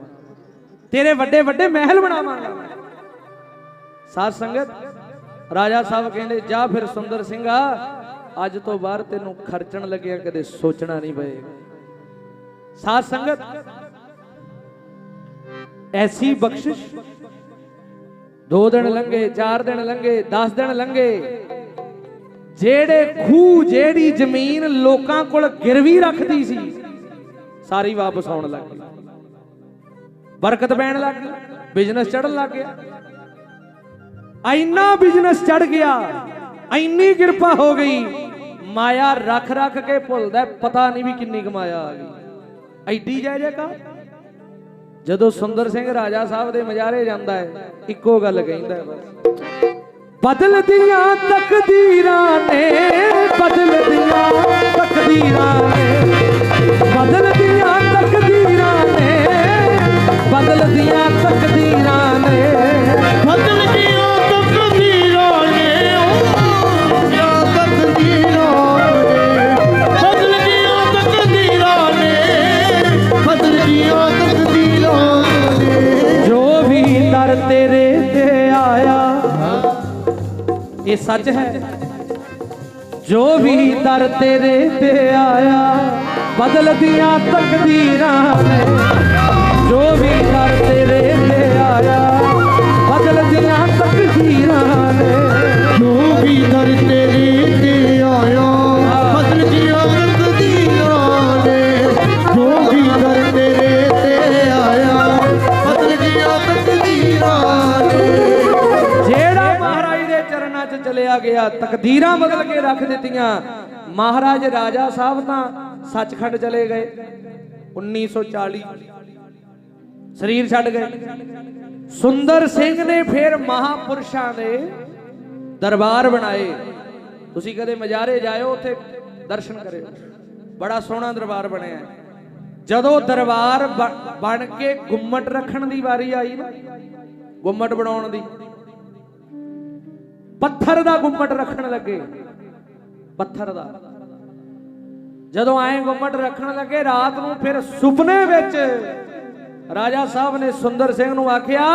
ਤੇਰੇ ਵੱਡੇ ਵੱਡੇ ਮਹਿਲ ਬਣਾਵਾਂਗਾ। ਮੈਂ ਸਾਧ ਸੰਗਤ, ਰਾਜਾ ਸਾਹਿਬ ਕਹਿੰਦੇ, ਜਾ ਫਿਰ ਸੁੰਦਰ ਸਿੰਘਾ, ਅੱਜ ਤੋਂ ਬਾਅਦ ਤੈਨੂੰ ਖਰਚਣ ਲੱਗਿਆ, ਕਦੇ ਸੋਚਣਾ ਨਹੀਂ ਪਏਗਾ। ਸਾਧ ਸੰਗਤ, ਐਸੀ ਬਖਸ਼ਿਸ਼, ਦੋ ਦਿਨ ਲੰਘੇ, ਚਾਰ ਦਿਨ ਲੰਘੇ 10 ਦਿਨ ਲੰਘੇ, ਜਿਹੜੇ ਖੂਹ, ਜਿਹੜੀ ਜ਼ਮੀਨ ਲੋਕਾਂ ਕੋਲ ਗਿਰਵੀ ਰੱਖਦੀ ਸੀ, ਸਾਰੀ ਵਾਪਸ ਆਉਣ ਲੱਗ ਗਈ। ਬਰਕਤ ਪੈਣ ਲੱਗ ਗਈ ਬਿਜ਼ਨਸ ਚੜਨ ਲੱਗ ਗਿਆ। ਇੰਨਾ ਬਿਜ਼ਨਸ ਚੜ ਗਿਆ, ਇੰਨੀ ਕਿਰਪਾ ਹੋ ਗਈ, ਮਾਇਆ ਰੱਖ ਰੱਖ ਕੇ ਭੁੱਲਦਾ ਪਤਾ ਨਹੀਂ ਵੀ ਕਿੰਨੀ ਕਮਾਇਆ ਆ ਗਈ। ਐਡੀ ਜੈ ਜੈਕਾਰ। ਜਦੋਂ ਸੁੰਦਰ ਸਿੰਘ ਰਾਜਾ ਸਾਹਿਬ ਦੇ ਮਜਾਰੇ ਜਾਂਦਾ ਹੈ, ਇੱਕੋ ਗੱਲ ਕਹਿੰਦਾ ਬਸ। ਬਦਲਦੀਆਂ ਤਕਦੀਰਾਂ ਨੇ, ਬਦਲਦੀਆਂ ਤਕਦੀਰਾਂ ਨੇ ਬਦਲਦੀਆਂ ਬਦਲਦੀਆਂ ਤਕਦੀਰਾਂ ਨੇ ਬਦਲ ਗਿਆ ਤਕਦੀਰਾਂ ਨੇ ਉਹ ਗਿਆ ਤਕਦੀਰਾਂ ਨੇ ਬਦਲ ਗਿਆ ਤਕਦੀਰਾਂ ਨੇ ਬਦਲ ਗਿਆ ਤਕਦੀਰਾਂ ਨੇ ਜੋ ਵੀ ਦਰ ਤੇਰੇ ਤੇ ਆਇਆ ਇਹ ਸੱਚ ਹੈ ਜੋ ਵੀ ਦਰ ਤੇਰੇ ਤੇ ਆਇਆ ਬਦਲਦੀਆਂ ਤਕਦੀਰਾਂ ਨੇ ਜੋ ਵੀ ਚਲਿਆ ਗਿਆ ਤਕਦੀਰਾਂ ਬਦਲ ਕੇ ਰੱਖ ਦਿੱਤੀਆਂ। ਮਹਾਰਾਜ ਰਾਜਾ ਸਾਹਿਬ ਤਾਂ ਸੱਚਖੰਡ ਚਲੇ ਗਏ। 1940 ਸਰੀਰ ਛੱਡ ਗਏ। ਸੁੰਦਰ ਸਿੰਘ ਨੇ ਫਿਰ ਮਹਾਪੁਰਸ਼ਾਂ ਦੇ ਦਰਬਾਰ ਬਣਾਏ। ਤੁਸੀਂ ਕਦੇ ਮਜਾਰੇ ਜਾਇਓ, ਉੱਥੇ ਦਰਸ਼ਨ ਕਰਿਓ। ਬੜਾ ਸੋਹਣਾ ਦਰਬਾਰ ਬਣਿਆ। ਜਦੋਂ ਦਰਬਾਰ ਬਣ ਕੇ ਗੁੰਮਟ ਰੱਖਣ ਦੀ ਵਾਰੀ ਆਈ ਨਾ, ਗੁੰਮਟ ਬਣਾਉਣ ਦੀ, ਪੱਥਰ ਦਾ ਗੁੰਮਟ ਰੱਖਣ ਲੱਗੇ। ਪੱਥਰ ਦਾ। ਜਦੋਂ ਆਏ ਗੁੰਮਟ ਰੱਖਣ ਲੱਗੇ, ਰਾਤ ਨੂੰ ਫਿਰ ਸੁਪਨੇ ਵਿੱਚ ਰਾਜਾ ਸਾਹਿਬ ਨੇ ਸੁੰਦਰ ਸਿੰਘ ਨੂੰ ਆਖਿਆ,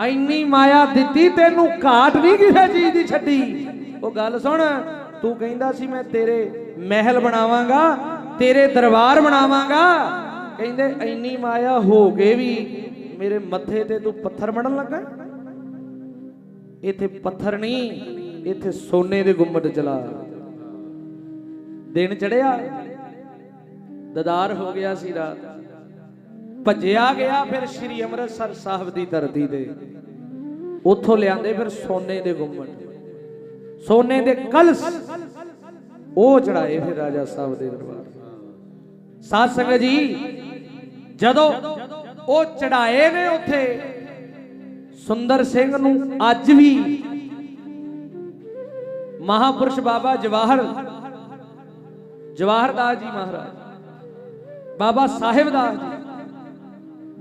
ਐਨੀ ਮਾਇਆ ਦਿੱਤੀ ਤੈਨੂੰ, ਘਾਟ ਨਹੀਂ ਕਿਸੇ ਚੀਜ਼ ਦੀ ਛੱਡੀ। ਉਹ ਗੱਲ ਸੁਣ, ਤੂੰ ਕਹਿੰਦਾ ਸੀ, ਮੈਂ ਤੇਰੇ ਮਹਿਲ ਬਣਾਵਾਂਗਾ, ਤੇਰੇ ਦਰਬਾਰ ਬਣਾਵਾਂਗਾ। ਕਹਿੰਦੇ, ਐਨੀ ਮਾਇਆ ਹੋ ਕੇ ਵੀ ਮੇਰੇ ਮੱਥੇ ਤੇ ਤੂੰ ਪੱਥਰ ਮੜਨ ਲੱਗਾ ਇੱਥੇ ਪੱਥਰ ਨਹੀਂ, ਇੱਥੇ ਸੋਨੇ ਦੇ ਗੁੰਮਟ ਚਲਾ ਦਿਨ ਚੜਿਆ ਦਦਾਰ ਹੋ ਗਿਆ ਸੀ ਰਾਤ। ਭੱਜਿਆ ਗਿਆ ਫਿਰ ਸ੍ਰੀ ਅੰਮ੍ਰਿਤਸਰ ਸਾਹਿਬ ਦੀ ਧਰਤੀ ਤੇ। ਉੱਥੋਂ ਲਿਆਂਦੇ ਫਿਰ ਸੋਨੇ ਦੇ ਗੁੰਮਟ। ਸੋਨੇ ਦੇ ਕਲਸ। ਉਹ ਚੜਾਏ ਫਿਰ ਰਾਜਾ ਸਾਹਿਬ ਦੇ ਦਰਬਾਰ। ਸਾਧ ਸੰਗਤ ਜੀ, ਜਦੋਂ ਉਹ ਚੜਾਏ ਨੇ ਉੱਥੇ, ਸੁੰਦਰ ਸਿੰਘ ਨੂੰ ਅੱਜ ਵੀ ਮਹਾਪੁਰਸ਼ ਬਾਬਾ ਜਵਾਹਰ ਜਵਾਹਰ ਦਾਸ ਜੀ ਮਹਾਰਾਜ, ਬਾਬਾ ਸਾਹਿਬ ਦਾਸ ਜੀ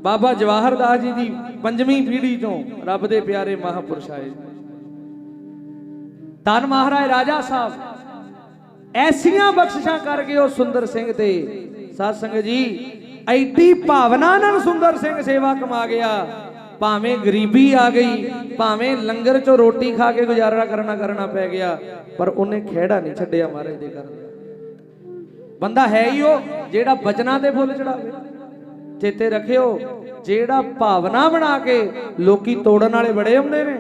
ਬਾਬਾ ਜਵਾਹਰ ਦਾਸ ਜੀ ਦੀ ਪੰਜਵੀਂ ਪੀੜ੍ਹੀ ਤੋਂ ਰੱਬ ਦੇ ਪਿਆਰੇ ਮਹਾਪੁਰਸ਼ ਆਏ। ਧੰਨ ਮਹਾਰਾਜ ਰਾਜਾ ਸਾਹਿਬ, ਐਸੀਆਂ ਬਖਸ਼ਿਸ਼ਾਂ ਗਏ ਉਹ ਸੁੰਦਰ ਸਿੰਘ ਤੇ ਸਾਧ ਸੰਗਤ ਜੀ, ਐਡੀ ਭਾਵਨਾ ਨਾਲ ਸੁੰਦਰ ਸਿੰਘ ਸੇਵਾ ਕਮਾ ਗਿਆ। ਭਾਵੇਂ ਗਰੀਬੀ ਆ ਗਈ, ਭਾਵੇਂ ਲੰਗਰ ਚੋਂ ਰੋਟੀ ਖਾ ਕੇ ਗੁਜ਼ਾਰਾ ਕਰਨਾ ਕਰਨਾ ਪੈ ਗਿਆ, ਪਰ ਉਹਨੇ ਖਿਹੜਾ ਨਹੀਂ ਛੱਡਿਆ ਮਹਾਰਾਜ ਦੇ ਘਰ। ਬੰਦਾ ਹੈ ਹੀ ਉਹ ਜਿਹੜਾ ਬਚਨਾਂ ਤੇ ਫੁੱਲ ਚੜਾਵੇ ਚੇਤੇ ਰੱਖਿਓ, ਜਿਹੜਾ ਭਾਵਨਾ ਬਣਾ ਕੇ ਲੋਕੀ ਤੋੜਨ ਵਾਲੇ ਬੜੇ ਹੁੰਦੇ ਨੇ।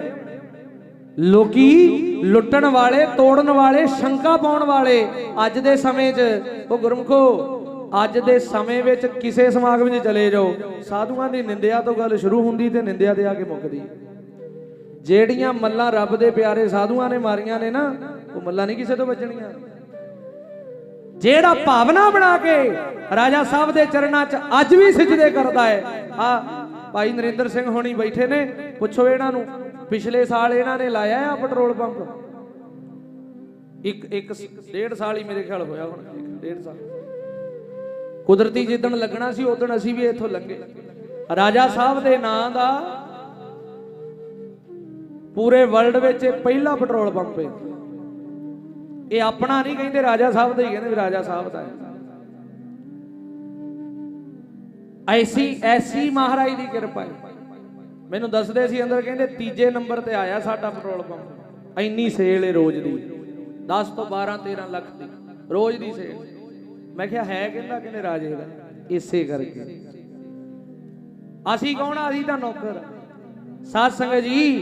ਲੋਕੀ ਲੁੱਟਣ ਵਾਲੇ, ਤੋੜਨ ਵਾਲੇ, ਸ਼ੰਕਾ ਪਾਉਣ ਵਾਲੇ ਅੱਜ ਦੇ ਸਮੇਂ 'ਚ, ਉਹ ਗੁਰਮਖੋ, ਅੱਜ ਦੇ ਸਮੇਂ ਵਿੱਚ ਕਿਸੇ ਸਮਾਗਮ 'ਚ ਚਲੇ ਜਾਓ, ਸਾਧੂਆਂ ਦੀ ਨਿੰਦਿਆ ਤੋਂ ਗੱਲ ਸ਼ੁਰੂ ਹੁੰਦੀ ਤੇ ਨਿੰਦਿਆ ਤੇ ਆ ਕੇ ਮੁੱਕਦੀ। ਜਿਹੜੀਆਂ ਮੱਲਾਂ ਰੱਬ ਦੇ ਪਿਆਰੇ ਸਾਧੂਆਂ ਨੇ ਮਾਰੀਆਂ ਨੇ ਨਾ, ਉਹ ਮੱਲਾਂ ਨਹੀਂ ਕਿਸੇ ਤੋਂ ਬਚਣੀਆਂ ਜਿਹੜਾ ਭਾਵਨਾ ਬਣਾ ਕੇ ਰਾਜਾ ਸਾਹਿਬ ਦੇ ਚਰਨਾਂ 'ਚ ਅੱਜ ਵੀ ਸਜਦੇ ਕਰਦਾ ਹੈ। ਆ ਭਾਈ ਨਰਿੰਦਰ ਸਿੰਘ ਹੋਣੀ ਬੈਠੇ ਨੇ, ਪੁੱਛੋ ਇਹਨਾਂ ਨੂੰ, ਪਿਛਲੇ ਸਾਲ ਇਹਨਾਂ ਨੇ ਲਾਇਆ ਆ ਪੈਟਰੋਲ ਪੰਪ? ਇੱਕ ਇੱਕ ਡੇਢ ਸਾਲ ਹੀ ਮੇਰੇ ਖਿਆਲ ਹੋਇਆ ਹੁਣ। ਡੇਢ ਸਾਲ। ਕੁਦਰਤੀ ਜਿੱਦਣ ਲੱਗਣਾ ਸੀ ਉਦੋਂ ਅਸੀਂ ਵੀ ਇੱਥੋਂ ਲੰਘੇ ਰਾਜਾ ਸਾਹਿਬ ਦੇ ਨਾਂ ਦਾ ਪੂਰੇ ਵਰਲਡ ਵਿੱਚ ਇਹ ਪਹਿਲਾ ਪੈਟਰੋਲ ਪੰਪ ਹੈ। ਇਹ ਆਪਣਾ ਨਹੀਂ ਕਹਿੰਦੇ, ਰਾਜਾ ਸਾਹਿਬ ਦਾ ਹੀ ਕਹਿੰਦੇ ਵੀ ਰਾਜਾ ਸਾਹਿਬ ਦਾ ਹੈ। ਐਸੀ ਐਸੀ ਮਹਾਰਾਜ ਦੀ ਕਿਰਪਾ ਹੈ। ਮੈਨੂੰ ਦੱਸਦੇ ਸੀ ਅੰਦਰ, ਕਹਿੰਦੇ ਤੀਜੇ ਨੰਬਰ ਤੇ ਆਇਆ ਸਾਡਾ ਪੈਟਰੋਲ ਪੰਪ। ਇੰਨੀ ਸੇਲ ਹੈ ਰੋਜ਼ ਦੀ। 10 ਤੋਂ 12 13 ਲੱਖ ਦੀ। ਰੋਜ਼ ਦੀ ਸੇਲ। ਮੈਂ ਕਿਹਾ, ਹੈ ਕਹਿੰਦਾ, ਕਹਿੰਦੇ ਰਾਜੇ ਦਾ। ਇਸੇ ਕਰਕੇ। ਅਸੀਂ ਕੌਣ ਆ? ਅਸੀਂ ਤਾਂ ਨੌਕਰ। ਸਾਧ ਸੰਗਤ ਜੀ,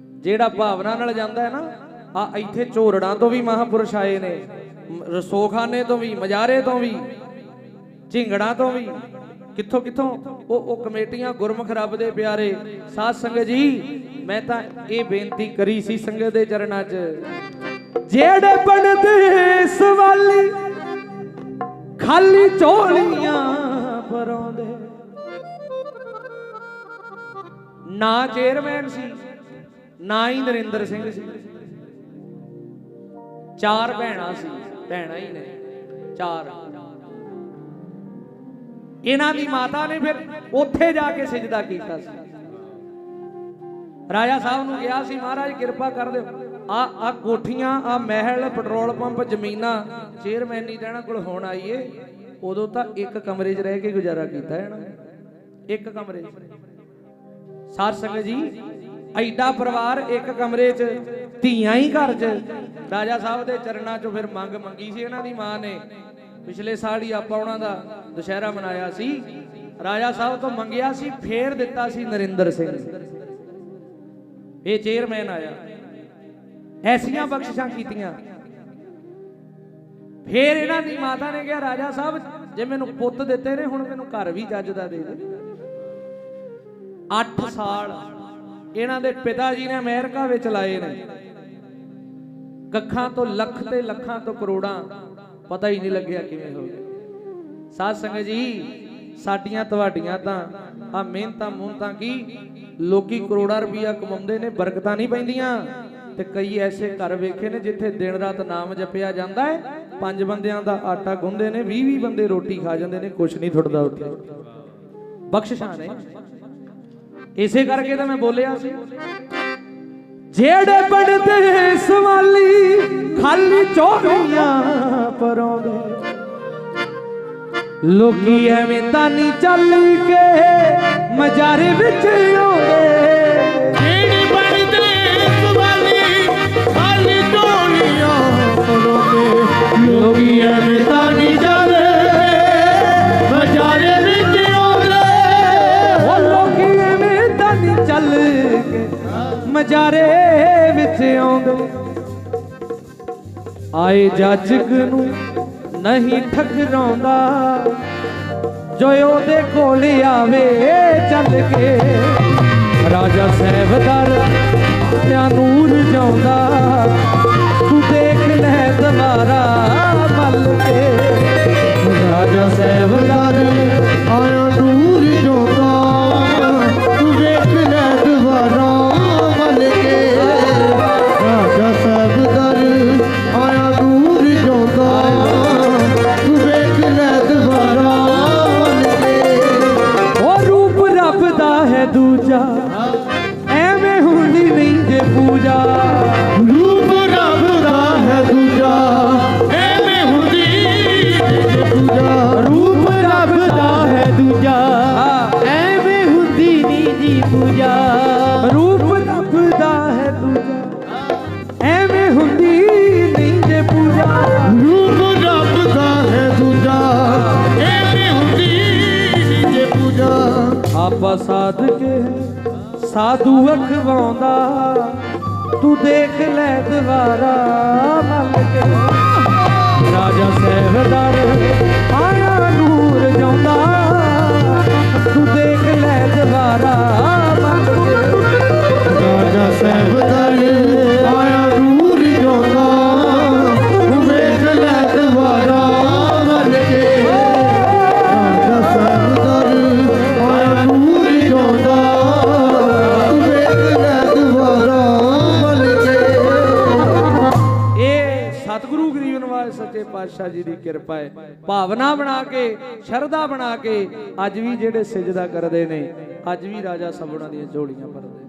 ਜਿਹੜਾ ਭਾਵਨਾ ਨਾਲ ਜਾਂਦਾ ਹੈ ਨਾ ਆ ਇੱਥੇ ਝੋਰੜਾਂ ਤੋਂ ਵੀ ਮਹਾਪੁਰਸ਼ ਆਏ ਨੇ ਰਸੋਖਾਨੇ ਤੋਂ ਵੀ, ਮਜਾਰੇ ਤੋਂ ਵੀ, ਝਿੰਗੜਾਂ ਤੋਂ ਵੀ। ਕਿੱਥੋਂ ਕਿੱਥੋਂ? ਉਹ ਉਹ ਕਮੇਟੀਆਂ ਗੁਰਮੁਖ ਰੱਬ ਦੇ ਪਿਆਰੇ, ਸਾਧ ਸੰਗਤ ਜੀ, ਮੈਂ ਤਾਂ ਇਹ ਬੇਨਤੀ ਕਰੀ ਸੀ ਸੰਗਤ ਦੇ ਚਰਨਾਂ 'ਚ। ਜਿਹੜੇ ਬਣਦੇ ਸਵਾਲੀ ਖਾਲੀ ਝੋਲੀਆਂ ਪਰੋਂਦੇ ਨਾ ਚੇਅਰਮੈਨ ਸੀ, ਨਾ ਹੀ ਨਰਿੰਦਰ ਸਿੰਘ ਸੀ। ਚਾਰ ਭੈਣਾਂ ਸੀ, ਭੈਣਾਂ ਹੀ ਨੇ, ਚਾਰ। ਇਹਨਾਂ ਦੀ ਮਾਤਾ ਨੇ ਫਿਰ ਉੱਥੇ ਜਾ ਕੇ ਸਜਦਾ ਕੀਤਾ ਸੀ। ਰਾਜਾ ਸਾਹਿਬ ਨੂੰ ਕਿਹਾ ਸੀ, ਮਹਾਰਾਜ, ਕਿਰਪਾ ਕਰ ਦਿਓ। ਆ ਆ ਕੋਠੀਆਂ, ਆ ਮਹਿਲ, ਪੈਟਰੋਲ ਪੰਪ, ਜ਼ਮੀਨਾਂ, ਚੇਅਰਮੈਨ ਤਾਂ ਰਹਿਣਾ, ਕੋਲ ਹੁਣ ਆਈਏ। ਉਦੋਂ ਤਾਂ ਇੱਕ ਕਮਰੇ 'ਚ ਰਹਿ ਕੇ ਗੁਜ਼ਾਰਾ ਕੀਤਾ ਹੈ ਨਾ। ਇੱਕ ਕਮਰੇ 'ਚ। ਸਾਧ ਸੰਗਤ ਜੀ, ਐਡਾ ਪਰਿਵਾਰ ਇੱਕ ਕਮਰੇ 'ਚ ਧੀਆਂ ਹੀ ਘਰ 'ਚ। ਰਾਜਾ ਸਾਹਿਬ ਦੇ ਚਰਨਾਂ 'ਚੋਂ ਫਿਰ ਮੰਗ ਮੰਗੀ ਸੀ ਇਹਨਾਂ ਦੀ ਮਾਂ ਨੇ। ਪਿਛਲੇ ਸਾਲ ਹੀ ਆਪਾਂ ਉਹਨਾਂ ਦਾ ਦੁਸ਼ਹਿਰਾ ਮਨਾਇਆ ਸੀ। ਰਾਜਾ ਸਾਹਿਬ ਤੋਂ ਮੰਗਿਆ ਸੀ, ਫੇਰ ਦਿੱਤਾ ਸੀ ਨਰਿੰਦਰ ਸਿੰਘ ਇਹ ਚੇਅਰਮੈਨ ਆਇਆ। ਐਸੀਆਂ ਬਖਸ਼ਿਸ਼ਾਂ ਕੀਤੀਆਂ। ਫੇਰ ਇਹਨਾਂ ਦੀ ਮਾਤਾ ਨੇ ਕਿਹਾ, ਰਾਜਾ ਸਾਹਿਬ, ਜੇ ਮੈਨੂੰ ਪੁੱਤ ਦਿੱਤੇ ਨੇ, ਹੁਣ ਮੈਨੂੰ ਘਰ ਵੀ ਜੱਜ ਦਾ ਦੇ ਦੇ। 8 ਸਾਲ ਇਹਨਾਂ ਦੇ ਪਿਤਾ ਜੀ ਨੇ ਅਮਰੀਕਾ ਵਿੱਚ ਲਾਏ ਨੇ। ਕੱਖਾਂ ਤੋਂ ਲੱਖ ਤੇ ਲੱਖਾਂ ਤੋਂ ਕਰੋੜਾਂ, ਪਤਾ ਹੀ ਨਹੀਂ ਲੱਗਿਆ ਕਿਵੇਂ ਹੋ ਗਿਆ। ਸਾਧ ਸੰਗਤ ਜੀ, ਸਾਡੀਆਂ ਤੁਹਾਡੀਆਂ ਤਾਂ ਆ ਮਿਹਨਤਾਂ ਮੁਹਨਤਾਂ ਕੀ, ਲੋਕੀ ਕਰੋੜਾਂ ਰੁਪਈਆ ਕਮਾਉਂਦੇ ਨੇ, ਬਰਕਤਾਂ ਨਹੀਂ ਪੈਂਦੀਆਂ। ਤੇ ਕਈ ਐਸੇ ਘਰ ਵੇਖੇ ਨੇ ਜਿੱਥੇ ਦਿਨ ਰਾਤ ਨਾਮ ਜਪਿਆ ਜਾਂਦਾ ਹੈ, ਪੰਜ ਬੰਦਿਆਂ ਦਾ ਆਟਾ ਗੁੰਦੇ ਨੇ 20 20 ਬੰਦੇ ਰੋਟੀ ਖਾ ਜਾਂਦੇ ਨੇ, ਕੁਛ ਨਹੀਂ ਥੁੱਟਦਾ ਉੱਥੇ। ਬਖਸ਼ਿਸ਼ਾਂ ਨੇ ਇਸੇ ਕਰਕੇ ਤਾਂ ਮੈਂ ਬੋਲਿਆ ਸੀ। ਜਿਹੜੇ ਬਣਦੇ ਸਵਾਲੀ ਖਾਲੀ ਝੋਲੀਆਂ ਪਰੋਂਦੇ। ਲੋਕੀ ਐਵੇਂ ਤਾਂ ਨਹੀਂ ਚੱਲ ਕੇ ਮਜਾਰੇ ਵਿੱਚ ਆਉਂਦੇ। ਲੋਕੀ ਐਵੇਂ ਮਜਾਰੇ ਵਿੱਚ ਆਉਂਦੇ। ਆਏ ਜੱਜਕ ਨੂੰ ਨਹੀਂ ਠਕਰਾਉਂਦਾ ਜੋ ਉਹਦੇ ਕੋਲ ਆਵੇ, ਚੱਲ ਕੇ। ਰਾਜਾ ਸਹਿਬਦਾਰ ਜਾਂ ਨੂਰ ਜਾਉਂਦਾ। ਤੂੰ ਦੇਖ ਲੈ ਦਵਾਰਾ। ਬਾਬਾ ਸਾਧ ਸਾਧੂ ਅਖਵਾਉਂਦਾ, ਤੂੰ ਦੇਖ ਲੈ ਦੁਬਾਰਾ ਮੱਲ ਰਾਜਾ ਸਹਿਬਦਾਰ ਆਇਆ ਨੂਰ ਜਾਉਂਦਾ, ਤੂੰ ਦੇਖ ਲੈ ਦੁਬਾਰਾ ਪਾਤਸ਼ਾਹ ਜੀ ਦੀ ਕਿਰਪਾ ਹੈ। ਭਾਵਨਾ ਬਣਾ ਕੇ, ਸ਼ਰਧਾ ਬਣਾ ਕੇ ਅੱਜ ਵੀ ਜਿਹੜੇ ਸਜਦਾ ਕਰਦੇ ਨੇ, ਅੱਜ ਵੀ ਰਾਜਾ ਸਭਨਾਂ ਦੀਆਂ ਝੋਲੀਆਂ ਭਰਦੇ ਨੇ।